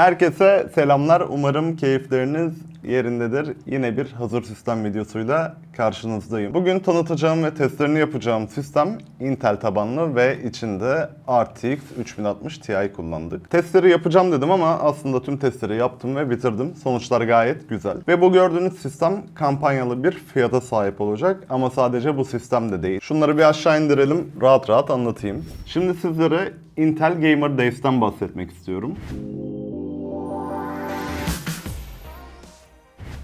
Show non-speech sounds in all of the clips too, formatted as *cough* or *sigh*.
Herkese selamlar. Umarım keyifleriniz yerindedir. Yine bir hazır sistem videosuyla karşınızdayım. Bugün tanıtacağım ve testlerini yapacağım sistem Intel tabanlı ve içinde RTX 3060 Ti kullandık. Testleri yapacağım dedim ama aslında tüm testleri yaptım ve bitirdim. Sonuçlar gayet güzel. Ve bu gördüğünüz sistem kampanyalı bir fiyata sahip olacak ama sadece bu sistem de değil. Şunları bir aşağı indirelim, rahat rahat anlatayım. Şimdi sizlere Intel Gamer Days'ten bahsetmek istiyorum.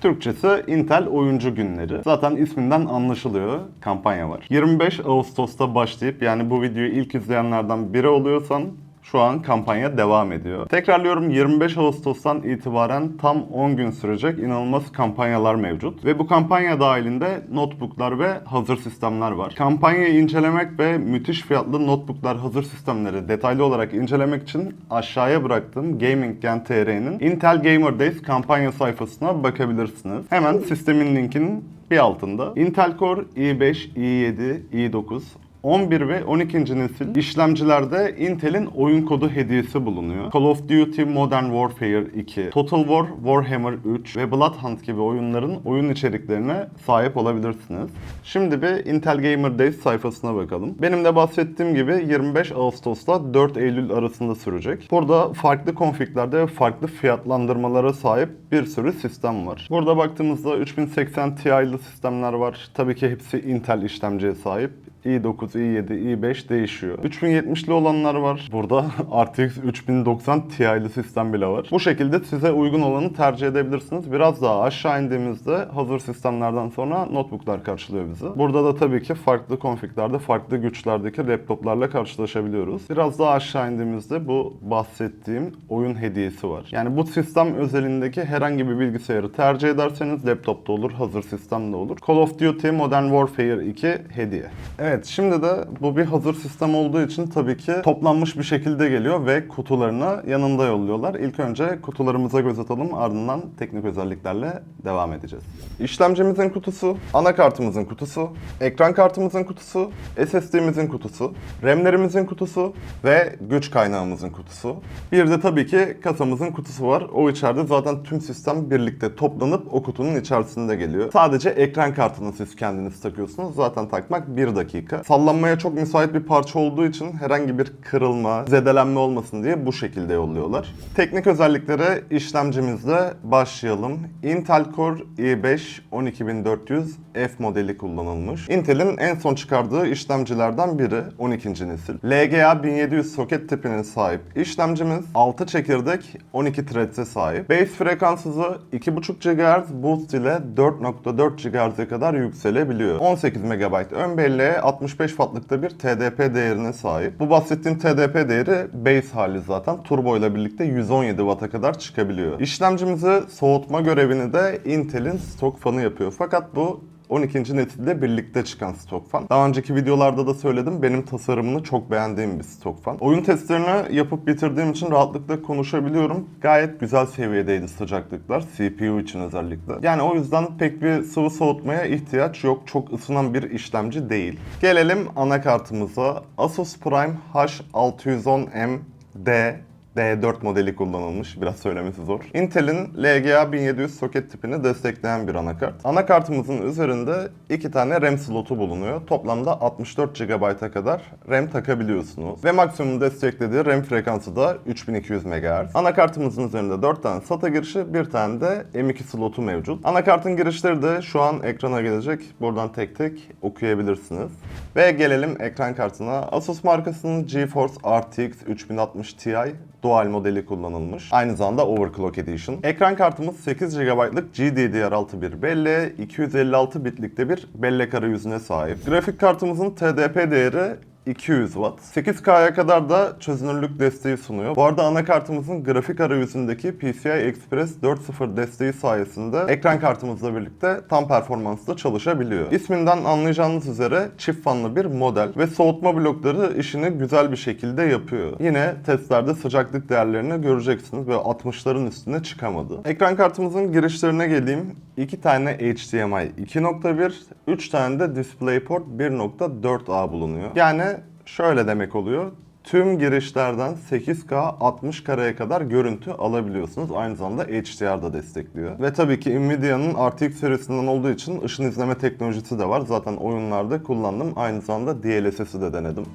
Türkçesi Intel Oyuncu Günleri. Zaten isminden anlaşılıyor. Kampanya var. 25 Ağustos'ta başlayıp yani bu videoyu ilk izleyenlerden biri oluyorsan şu an kampanya devam ediyor. Tekrarlıyorum 25 Ağustos'tan itibaren tam 10 gün sürecek inanılmaz kampanyalar mevcut. Ve bu kampanya dahilinde notebooklar ve hazır sistemler var. Kampanyayı incelemek ve müthiş fiyatlı notebooklar, hazır sistemleri detaylı olarak incelemek için aşağıya bıraktığım Gaming Gen TR'nin Intel Gamer Days kampanya sayfasına bakabilirsiniz. Hemen sistemin linkinin bir altında. Intel Core i5, i7, i9, 11 ve 12. nesil işlemcilerde Intel'in oyun kodu hediyesi bulunuyor. Call of Duty Modern Warfare 2, Total War, Warhammer 3 ve Bloodhunt gibi oyunların oyun içeriklerine sahip olabilirsiniz. Şimdi bir Intel Gamer Days sayfasına bakalım. Benim de bahsettiğim gibi 25 Ağustos'ta 4 Eylül arasında sürecek. Burada farklı konfiglerde ve farklı fiyatlandırmalara sahip bir sürü sistem var. Burada baktığımızda 3080 Ti'lı sistemler var. Tabii ki hepsi Intel işlemciye sahip i9, i7, i5 değişiyor. 3070'li olanlar var. Burada RTX 3090 Ti'li sistem bile var. Bu şekilde size uygun olanı tercih edebilirsiniz. Biraz daha aşağı indiğimizde hazır sistemlerden sonra notebooklar karşılıyor bizi. Burada da tabii ki farklı konfiglerde, farklı güçlerdeki laptoplarla karşılaşabiliyoruz. Biraz daha aşağı indiğimizde bu bahsettiğim oyun hediyesi var. Yani bu sistem özelindeki herhangi bir bilgisayarı tercih ederseniz laptopta olur, hazır sistemde olur. Call of Duty Modern Warfare 2 hediye. Evet şimdi de bu bir hazır sistem olduğu için tabii ki toplanmış bir şekilde geliyor ve kutularını yanında yolluyorlar. İlk önce kutularımıza göz atalım ardından teknik özelliklerle devam edeceğiz. İşlemcimizin kutusu, anakartımızın kutusu, ekran kartımızın kutusu, SSD'mizin kutusu, RAM'lerimizin kutusu ve güç kaynağımızın kutusu. Bir de tabii ki kasamızın kutusu var. O içeride zaten tüm sistem birlikte toplanıp o kutunun içerisinde geliyor. Sadece ekran kartını siz kendiniz takıyorsunuz. Zaten takmak bir dakika. Sallanmaya çok müsait bir parça olduğu için herhangi bir kırılma, zedelenme olmasın diye bu şekilde yolluyorlar. Teknik özelliklere işlemcimizle başlayalım. Intel Core i5 12400 F modeli kullanılmış. Intel'in en son çıkardığı işlemcilerden biri 12. nesil. LGA 1700 soket tipine sahip işlemcimiz 6 çekirdek 12 threads'e sahip. Base frekans hızı 2.5 GHz, boost ile 4.4 GHz'e kadar yükselebiliyor. 18 MB ön belleğe 65 wattlıkta bir TDP değerine sahip. Bu bahsettiğim TDP değeri base hali zaten. Turbo ile birlikte 117 Watt'a kadar çıkabiliyor. İşlemcimizi soğutma görevini de Intel'in stok fanı yapıyor. Fakat bu 12. nesilde birlikte çıkan stok fan. Daha önceki videolarda da söyledim. Benim tasarımını çok beğendiğim bir stok fan. Oyun testlerini yapıp bitirdiğim için rahatlıkla konuşabiliyorum. Gayet güzel seviyedeydi sıcaklıklar. CPU için özellikle. Yani o yüzden pek bir sıvı soğutmaya ihtiyaç yok. Çok ısınan bir işlemci değil. Gelelim anakartımıza. Asus Prime H610M D D4 modeli kullanılmış. Biraz söylemesi zor. Intel'in LGA 1700 soket tipini destekleyen bir anakart. Anakartımızın üzerinde iki tane RAM slotu bulunuyor. Toplamda 64 GB'a kadar RAM takabiliyorsunuz. Ve maksimum desteklediği RAM frekansı da 3200 MHz. Anakartımızın üzerinde 4 tane SATA girişi, bir tane de M2 slotu mevcut. Anakartın girişleri de şu an ekrana gelecek. Buradan tek tek okuyabilirsiniz. Ve gelelim ekran kartına. Asus markasının GeForce RTX 3060 Ti Dual modeli kullanılmış. Aynı zamanda Overclock Edition. Ekran kartımız 8 GB'lık GDDR6 bir belleğe, 256 bitlikte bir bellek arayüzüne sahip. Grafik kartımızın TDP değeri 200 Watt. 8K'ya kadar da çözünürlük desteği sunuyor. Bu arada anakartımızın grafik arayüzündeki PCI Express 4.0 desteği sayesinde ekran kartımızla birlikte tam performansla çalışabiliyor. İsminden anlayacağınız üzere çift fanlı bir model ve soğutma blokları işini güzel bir şekilde yapıyor. Yine testlerde sıcaklık değerlerini göreceksiniz ve 60'ların üstüne çıkamadı. Ekran kartımızın girişlerine geleyim. 2 tane HDMI 2.1, 3 tane de DisplayPort 1.4A bulunuyor. Yani şöyle demek oluyor. tüm girişlerden 8K 60 kareye kadar görüntü alabiliyorsunuz. Aynı zamanda HDR da destekliyor. Ve tabii ki Nvidia'nın RTX serisinden olduğu için ışın izleme teknolojisi de var. Zaten oyunlarda kullandım. Aynı zamanda DLSS'i de denedim.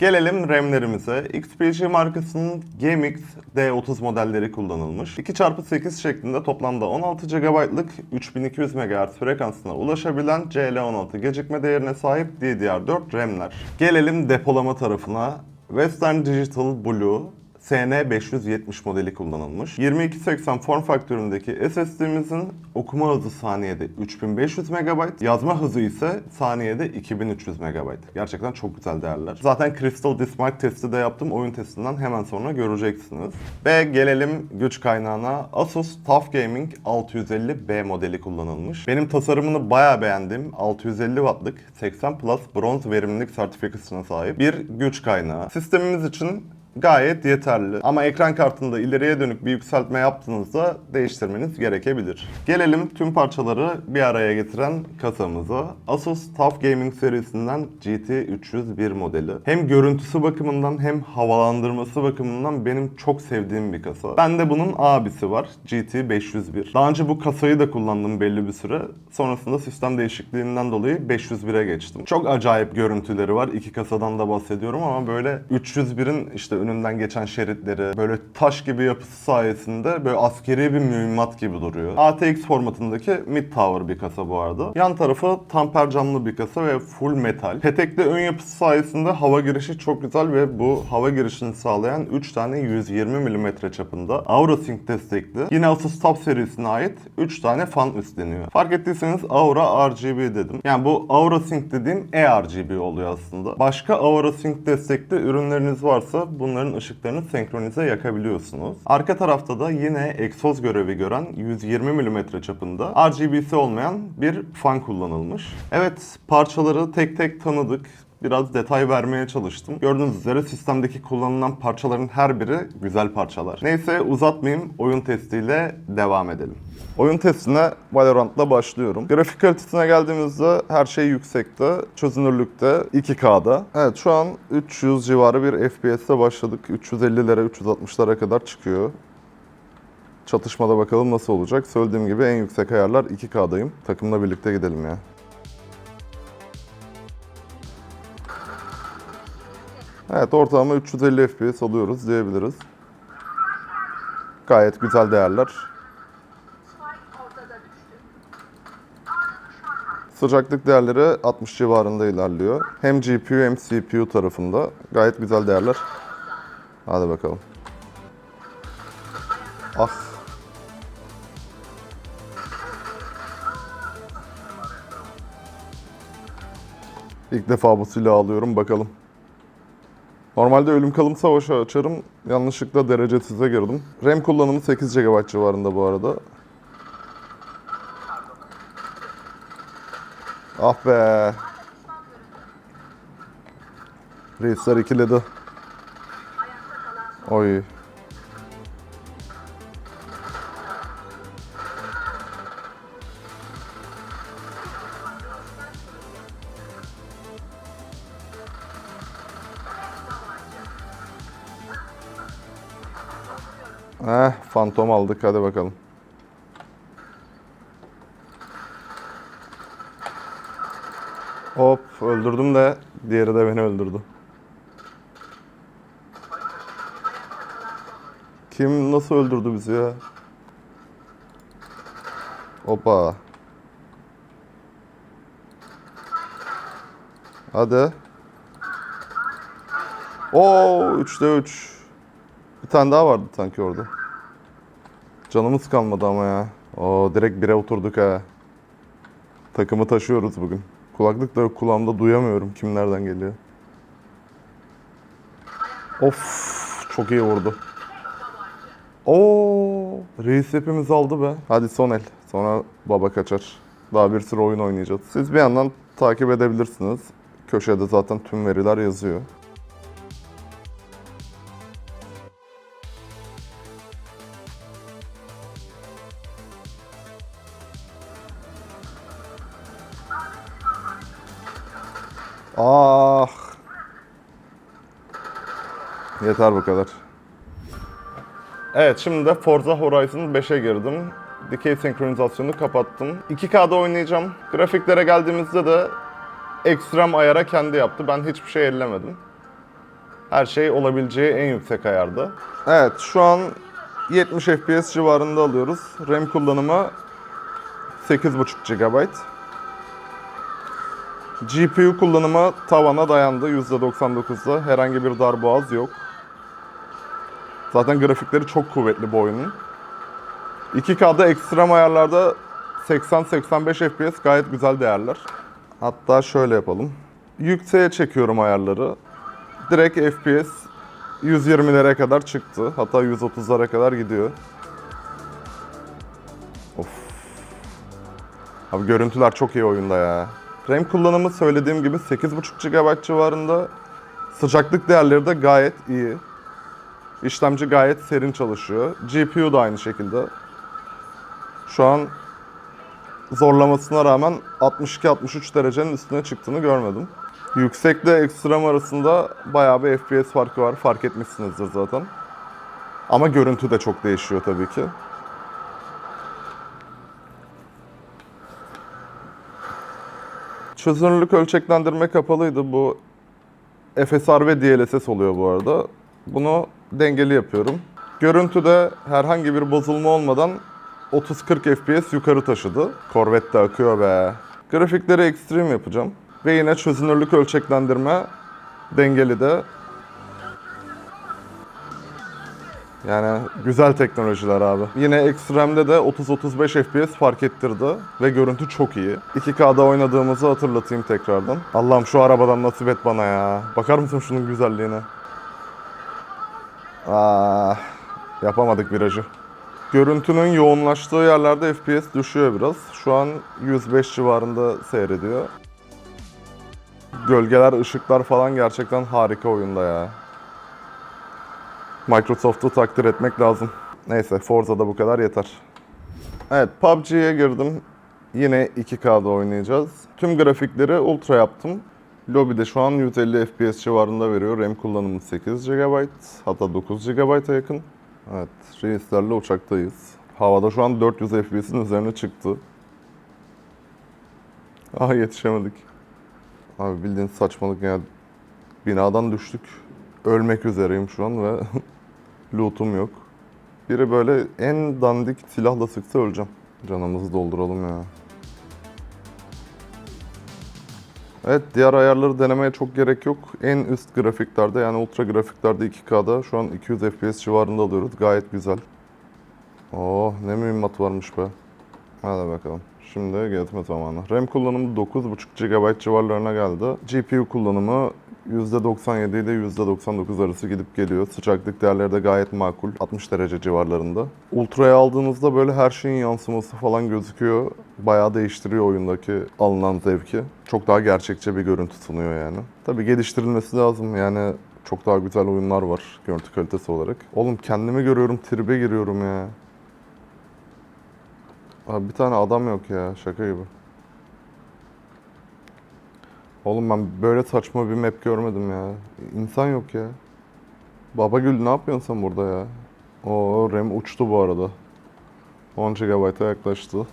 Gelelim RAM'lerimize. XPG markasının GameX D30 modelleri kullanılmış. 2x8 şeklinde toplamda 16 GB'lık 3200 MHz frekansına ulaşabilen CL16 gecikme değerine sahip DDR4 RAM'ler. Gelelim depolama tarafına. Western Digital Blue SN570 modeli kullanılmış. 2280 form faktöründeki SSD'mizin okuma hızı saniyede 3500 MB, yazma hızı ise saniyede 2300 MB. Gerçekten çok güzel değerler. Zaten Crystal Disk testi de yaptım. Oyun testinden hemen sonra göreceksiniz. Ve gelelim güç kaynağına. Asus TUF Gaming 650B modeli kullanılmış. Benim tasarımını bayağı beğendim. 650 wattlık 80 Plus bronz verimlilik sertifikasına sahip bir güç kaynağı. Sistemimiz için gayet yeterli. Ama ekran kartında ileriye dönük bir yükseltme yaptığınızda değiştirmeniz gerekebilir. Gelelim tüm parçaları bir araya getiren kasamıza. Asus TUF Gaming serisinden GT301 modeli. Hem görüntüsü bakımından hem havalandırması bakımından benim çok sevdiğim bir kasa. Bende bunun abisi var. GT501. Daha önce bu kasayı da kullandım belli bir süre. Sonrasında sistem değişikliğinden dolayı 501'e geçtim. Çok acayip görüntüleri var. İki kasadan da bahsediyorum ama böyle 301'in işte önünden geçen şeritleri böyle taş gibi yapısı sayesinde böyle askeri bir mühimmat gibi duruyor. ATX formatındaki mid tower bir kasa bu arada. Yan tarafı tamper camlı bir kasa ve full metal. Petekli ön yapısı sayesinde hava girişi çok güzel ve bu hava girişini sağlayan 3 tane 120 mm çapında AuraSync destekli. Yine Asus Tab serisine ait 3 tane fan üstleniyor. Fark ettiyseniz Aura RGB dedim. Yani bu AuraSync dediğim eRGB oluyor aslında. Başka AuraSync destekli ürünleriniz varsa bunların ışıklarını senkronize yakabiliyorsunuz. Arka tarafta da yine egzoz görevi gören 120 mm çapında RGB'si olmayan bir fan kullanılmış. Evet parçaları tek tek tanıdık biraz detay vermeye çalıştım. Gördüğünüz üzere sistemdeki kullanılan parçaların her biri güzel parçalar. Neyse uzatmayayım, oyun testiyle devam edelim. Oyun testine Valorant'la başlıyorum. Grafik kalitesine geldiğimizde her şey yüksekte, çözünürlükte, 2K'da. Evet şu an 300 civarı bir FPS'te başladık. 350'lere, 360'lara kadar çıkıyor. Çatışmada bakalım nasıl olacak. Söylediğim gibi en yüksek ayarlar 2K'dayım. Takımla birlikte gidelim ya. Evet ortalama 350 FPS alıyoruz diyebiliriz. Gayet güzel değerler. Sıcaklık değerleri 60 civarında ilerliyor. Hem GPU hem CPU tarafında gayet güzel değerler. Hadi bakalım. Ah. İlk defa bu silahı alıyorum bakalım. Normalde ölüm kalım savaşı açarım. Yanlışlıkla derecesize girdim. RAM kullanımı 8 GB civarında bu arada. Ah be. Reisler ikiledi. Oy. Eh, fantom aldık hadi bakalım. Hop öldürdüm de diğeri de beni öldürdü. Kim nasıl öldürdü bizi ya? Hoppa. Hadi. Oo 3'te 3. Bir tane daha vardı sanki orada. Canımız kalmadı ama ya. Oo direkt bire oturduk ha. Takımı taşıyoruz bugün. Kulaklık da yok kulağımda duyamıyorum kim nereden geliyor. Of çok iyi vurdu. Oo reis hepimiz aldı be. Hadi son el. Sonra baba kaçar. Daha bir sürü oyun oynayacağız. Siz bir yandan takip edebilirsiniz. Köşede zaten tüm veriler yazıyor. Ah. Yeter bu kadar. Evet şimdi de Forza Horizon 5'e girdim. Dikey senkronizasyonu kapattım. 2K'da oynayacağım. Grafiklere geldiğimizde de ekstrem ayara kendi yaptı. Ben hiçbir şey ellemedim. Her şey olabileceği en yüksek ayarda. Evet şu an 70 FPS civarında alıyoruz. RAM kullanımı 8.5 GB. GPU kullanımı tavana dayandı %99'da. Herhangi bir darboğaz yok. Zaten grafikleri çok kuvvetli bu oyunun. 2K'da ekstrem ayarlarda 80-85 FPS gayet güzel değerler. Hatta şöyle yapalım. Yükseğe çekiyorum ayarları. Direkt FPS 120'lere kadar çıktı. Hatta 130'lara kadar gidiyor. Of. Abi görüntüler çok iyi oyunda ya. RAM kullanımı söylediğim gibi 8.5 GB civarında. Sıcaklık değerleri de gayet iyi. İşlemci gayet serin çalışıyor. GPU da aynı şekilde. Şu an zorlamasına rağmen 62-63 derecenin üstüne çıktığını görmedim. Yüksekle ekstrem arasında bayağı bir FPS farkı var. Fark etmişsinizdir zaten. Ama görüntü de çok değişiyor tabii ki. Çözünürlük ölçeklendirme kapalıydı. Bu FSR ve DLSS oluyor bu arada. Bunu dengeli yapıyorum. Görüntüde herhangi bir bozulma olmadan 30-40 FPS yukarı taşıdı. Corvette akıyor be. Grafikleri ekstrem yapacağım. Ve yine çözünürlük ölçeklendirme dengeli de. Yani güzel teknolojiler abi. Yine ekstremde de 30-35 FPS fark ettirdi ve görüntü çok iyi. 2K'da oynadığımızı hatırlatayım tekrardan. Allah'ım şu arabadan nasip et bana ya. Bakar mısın şunun güzelliğine? Ah, yapamadık virajı. Görüntünün yoğunlaştığı yerlerde FPS düşüyor biraz. Şu an 105 civarında seyrediyor. Gölgeler, ışıklar falan gerçekten harika oyunda ya. Microsoft'u takdir etmek lazım. Neyse Forza'da bu kadar yeter. Evet PUBG'ye girdim. Yine 2K'da oynayacağız. Tüm grafikleri ultra yaptım. Lobby'de şu an 150 FPS civarında veriyor. RAM kullanımı 8 GB, hatta 9 GB'a yakın. Evet, reislerle uçaktayız. Havada şu an 400 FPS'in üzerine çıktı. Ah yetişemedik. Abi bildiğin saçmalık ya. Binadan düştük. Ölmek üzereyim şu an ve *laughs* lootum yok. Biri böyle en dandik silahla sıksa öleceğim. Canımızı dolduralım ya. Evet diğer ayarları denemeye çok gerek yok. En üst grafiklerde yani ultra grafiklerde 2K'da şu an 200 FPS civarında alıyoruz. Gayet güzel. Oh ne mühimmat varmış be. Hadi bakalım. Şimdi gezme zamanı. RAM kullanımı 9.5 GB civarlarına geldi. GPU kullanımı %97 ile %99 arası gidip geliyor. Sıcaklık değerleri de gayet makul. 60 derece civarlarında. Ultra'ya aldığınızda böyle her şeyin yansıması falan gözüküyor. Bayağı değiştiriyor oyundaki alınan zevki. Çok daha gerçekçi bir görüntü sunuyor yani. Tabii geliştirilmesi lazım. Yani çok daha güzel oyunlar var görüntü kalitesi olarak. Oğlum kendimi görüyorum, tribe giriyorum ya. Abi bir tane adam yok ya, şaka gibi. Oğlum ben böyle saçma bir map görmedim ya. İnsan yok ya. Babagül ne yapıyorsun sen burada ya? O RAM uçtu bu arada. 10 GB'a yaklaştı.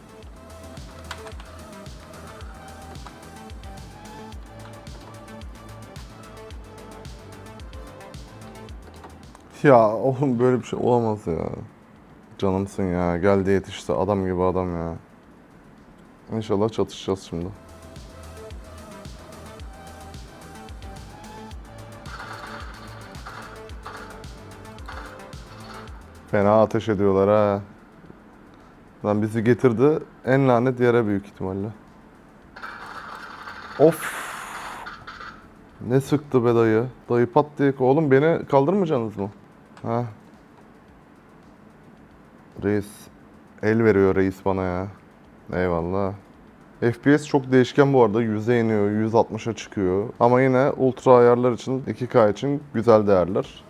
Ya oğlum böyle bir şey olamaz ya. Canımsın ya. Geldi yetişti. Adam gibi adam ya. İnşallah çatışacağız şimdi. Fena ateş ediyorlar ha. Lan bizi getirdi en lanet yere büyük ihtimalle. Of. Ne sıktı be dayı. Dayı pat diye. Oğlum beni kaldırmayacaksınız mı? Ha. Reis. El veriyor reis bana ya. Eyvallah. FPS çok değişken bu arada. 100'e iniyor, 160'a çıkıyor. Ama yine ultra ayarlar için, 2K için güzel değerler.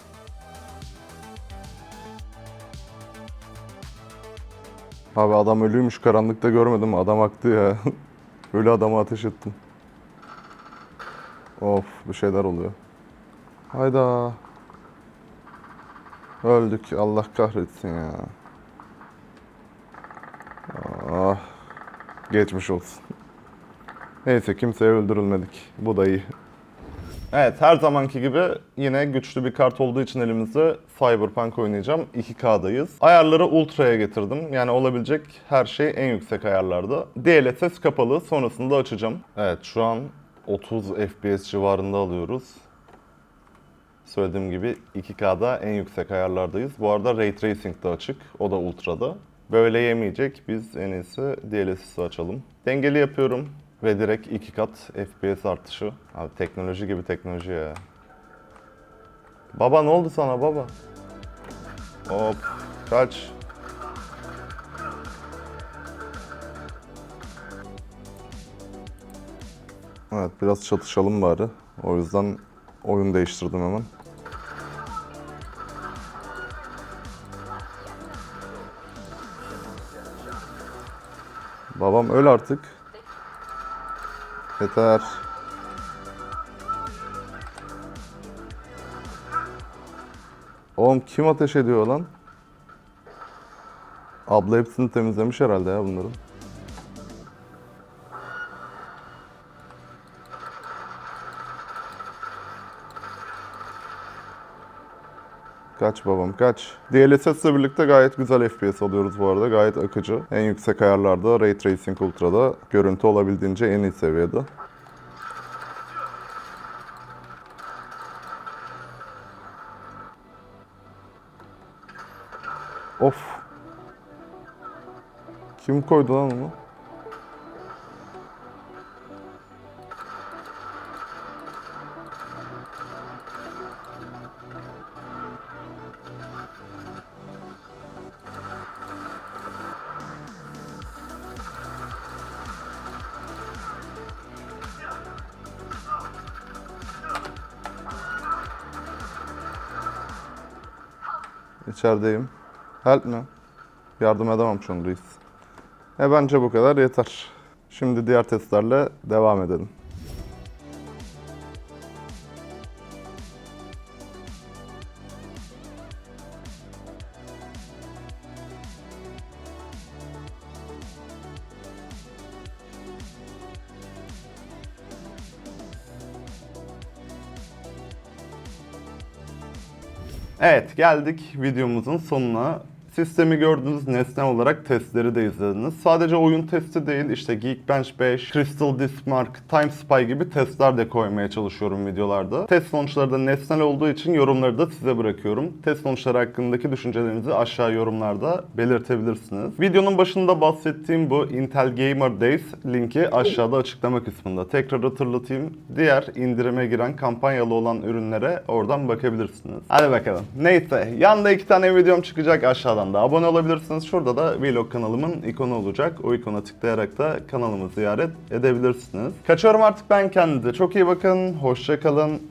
Abi adam ölüymüş karanlıkta görmedim. Adam aktı ya. *laughs* Ölü adama ateş ettim. Of bir şeyler oluyor. Hayda. Öldük. Allah kahretsin ya. Geçmiş olsun. Neyse kimseye öldürülmedik. Bu da iyi. Evet her zamanki gibi yine güçlü bir kart olduğu için elimizde Cyberpunk oynayacağım. 2K'dayız. Ayarları Ultra'ya getirdim. Yani olabilecek her şey en yüksek ayarlarda. DLSS kapalı sonrasında açacağım. Evet şu an 30 FPS civarında alıyoruz. Söylediğim gibi 2K'da en yüksek ayarlardayız. Bu arada Ray Tracing de açık. O da Ultra'da. Böyle yemeyecek. Biz en iyisi DLSS'i açalım. Dengeli yapıyorum. Ve direkt iki kat FPS artışı. Abi teknoloji gibi teknoloji ya. Baba ne oldu sana baba? Hop kaç. Evet biraz çatışalım bari. O yüzden oyun değiştirdim hemen. Babam öl artık. Yeter. Oğlum kim ateş ediyor lan? Abla hepsini temizlemiş herhalde ya bunların. Kaç babam kaç. DLSS ile birlikte gayet güzel FPS alıyoruz bu arada. Gayet akıcı. En yüksek ayarlarda Ray Tracing Ultra'da görüntü olabildiğince en iyi seviyede. Of. Kim koydu lan onu? İçerideyim. Help mi? Yardım edemem şu an reis. E bence bu kadar yeter. Şimdi diğer testlerle devam edelim. Geldik videomuzun sonuna. Sistemi gördünüz, nesne olarak testleri de izlediniz. Sadece oyun testi değil, işte Geekbench 5, Crystal Disk Mark, Time Spy gibi testler de koymaya çalışıyorum videolarda. Test sonuçları da nesnel olduğu için yorumları da size bırakıyorum. Test sonuçları hakkındaki düşüncelerinizi aşağı yorumlarda belirtebilirsiniz. Videonun başında bahsettiğim bu Intel Gamer Days linki aşağıda açıklama kısmında. Tekrar hatırlatayım. Diğer indirime giren kampanyalı olan ürünlere oradan bakabilirsiniz. Hadi bakalım. Neyse, yanda iki tane videom çıkacak aşağıdan da abone olabilirsiniz. Şurada da vlog kanalımın ikonu olacak. O ikona tıklayarak da kanalımı ziyaret edebilirsiniz. Kaçıyorum artık ben kendinize. Çok iyi bakın. Hoşça kalın.